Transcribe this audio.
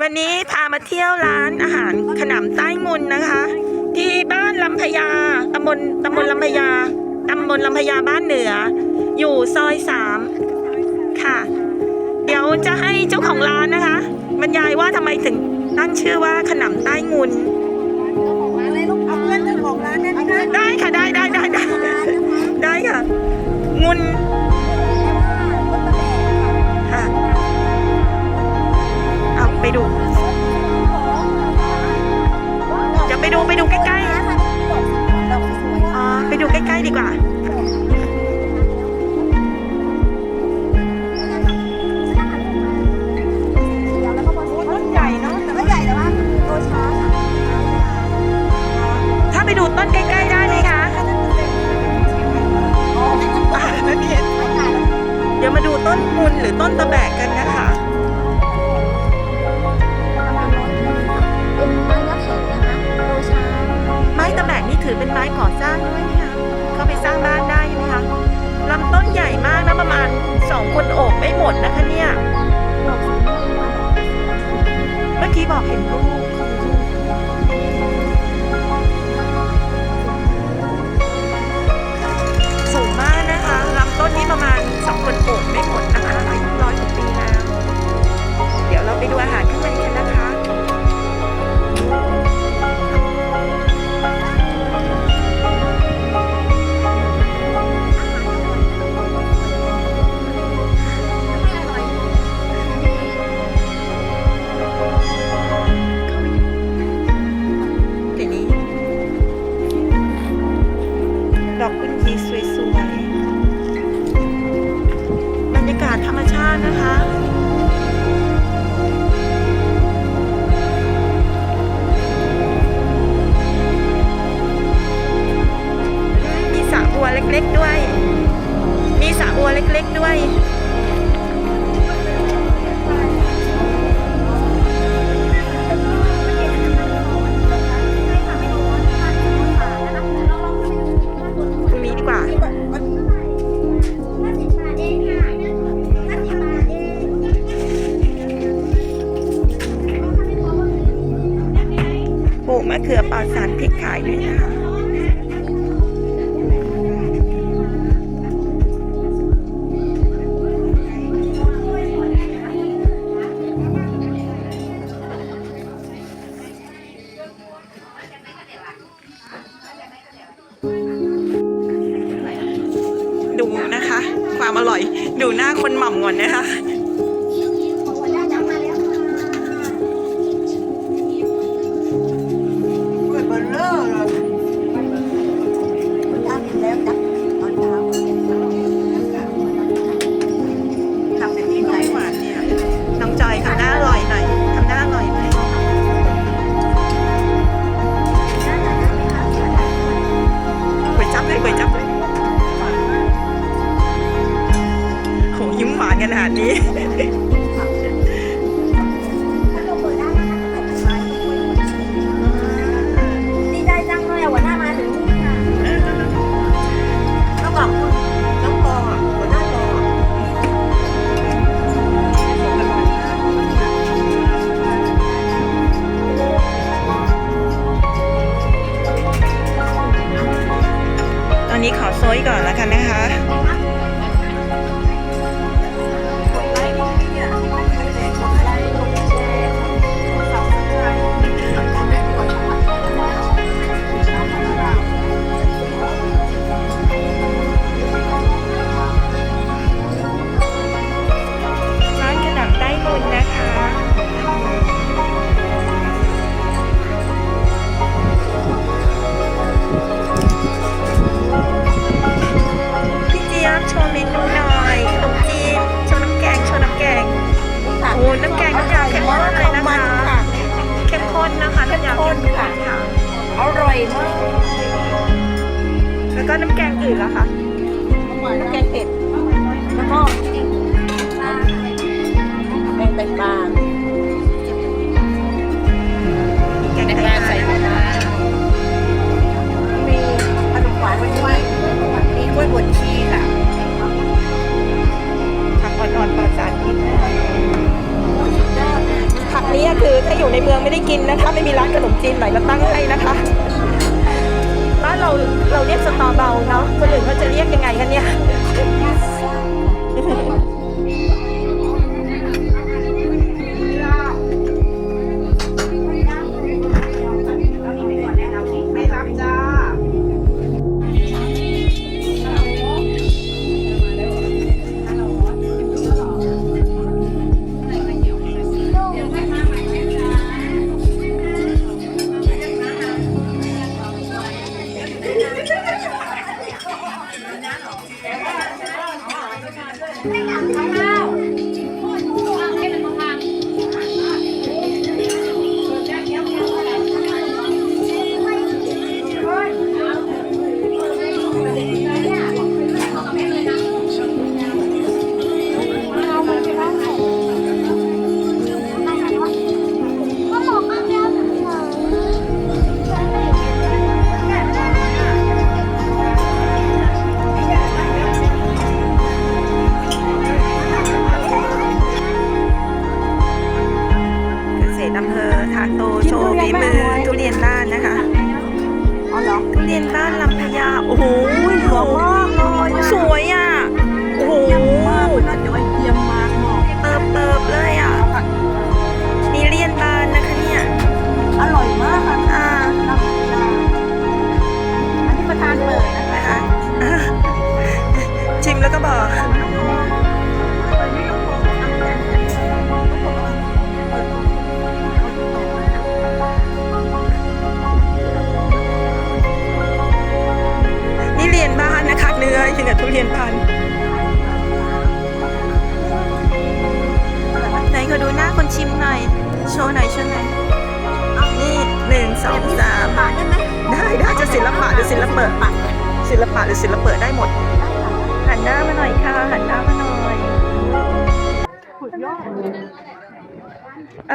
วันนี้พามาเที่ยวร้านอาหารขนมใต้งุนนะคะ ที่บ้านลำพญาตำบลตำบลลำพญาตำบลลำพญาบ้านเหนือ อยู่ซอยสามค่ะ เดี๋ยวจะให้เจ้าของร้านนะคะ บรรยายว่าทำไมถึงตั้งชื่อว่าขนมใต้งุนเอาเพื่อนเจ้าของร้านได้ไหมคะได้ค่ะได้ได้ได้ได้ได้ค่ะงุน ดี๋ยวมาดูต้นงุนหรือต้นตะแบกกันนะคะเป็นไม้ยักษ์แข็งนะคะโตช้าไม้ตะแบกนี่ถือเป็นไม้ก่อสร้างด้วยไหมคะเข้าไปสร้างบ้านได้ใช่ไหมคะลำต้นใหญ่มากนะประมาณสองคนโอบไม่หมดนะคะเนี่ยดอกสีม่วงมาเมื่อกี้บอกเห็นลูกะเขือปลอดสารพิษขายด้วยนะคะดูนะคะ ความอร่อย ดูหน้าคนหม่ำก่อนนะคะ นขนาดนี้ ดีใจจังเลยอะหัวหน้ามาถึงนี่ค่ะต้องบอกคุณน้องปออะหัวหน้าปออะตอนนี้ขอโซยก่อนแล้วกันนะคะ น้ำยาเข้มข้นค่ะ อร่อยมาก แล้วก็น้ำแกงอื่นล่ะคะน้ำแกงเผ็ด แล้วก็แกงไตปลา อ่อยู่ในเมืองไม่ได้กินนะคะ ไม่มีร้านขนมจีนไหนมาตั้งให้นะคะบ้านเราเราเรียกสตอเบาเนาะคนอื่นเขาจะเรียกยังไงกันเนี่ย 快打开呀 บ้านลำพญาโอ้โหเหลืองมาก ศิลปะหรือศิลปะศิลปะหรือศิลปะได้หมด หันหน้ามาหน่อยค่ะ หันหน้ามาหน่อย สุดยอด